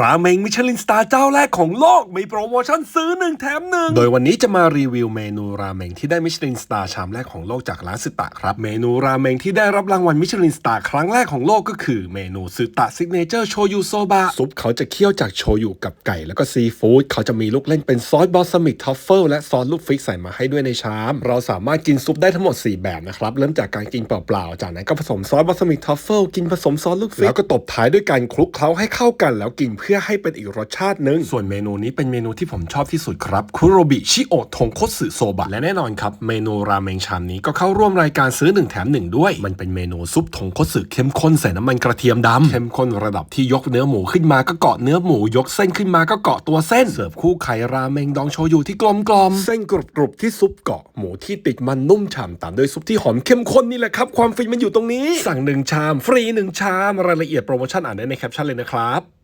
ราเมงมิชลินสตาร์เจ้าแรกของโลก มีโปรโมชั่นซื้อหนึ่งแถมหนึ่งโดยวันนี้จะมารีวิวเมนูราเมงที่ได้มิชลินสตาร์ชามแรกของโลกจากร้านสึตะครับ เมนูราเมงที่ได้รับรางวัลมิชลินสตาร์ครั้งแรกของโลกก็คือเมนูสึตะซิกเนเจอร์โชยุโซบะซุปเขาจะเคี่ยวจากโชยุกับไก่ แล้วก็ซีฟู้ดเขาจะมีลูกเล่นเป็นซอสบอสมิกทัฟเฟิลและซอสลูกฟิกใส่มาให้ด้วยในชาม เราสามารถกินซุปได้ทั้งหมด 4 แบบนะครับเริ่มจากการกินเปล่าๆจากนั้นก็ผสมซอสบอสมิกทัฟเฟิลกินผสมซอสลูกฟิกแล้วก็ตบท้ายด้วยการคลุกเคล้าให้เข้ากันแล้วกินเพื่อให้เป็นอีกรสชาติหนึ่งส่วนเมนูนี้เป็นเมนูที่ผมชอบที่สุดครับคุโรบิชิโอะทงคตสึโซบะและแน่นอนครับเมนูราเมงชามนี้ก็เข้าร่วมรายการซื้อหนึ่งแถมหนึ่งด้วย มันเป็นเมนูซุปทงคตสึเข้มข้นใส่น้ำมันกระเทียมดำเข้มข้นระดับที่ยกเนื้อหมูขึ้นมาก็เกาะเนื้อหมูยกเส้นขึ้นมาก็เกาะตัวเส้น เสิร์ฟคู่ไข่ราเมงดองโชยุที่กลมกลมๆเส้นกรุบกรุบๆที่ซุปเกาะหมูที่ติดมันนุ่มฉ่ำตามด้วยซุปที่หอมเข้มข้นนี่แหละครับความฟินมันอยู่ตรงนี้ สั่งหนึ่งชาม ฟรีหนึ่งชามรายละเอียดโปรโมชั่นอ่านได้ในแคปชั่นเลยนะครับ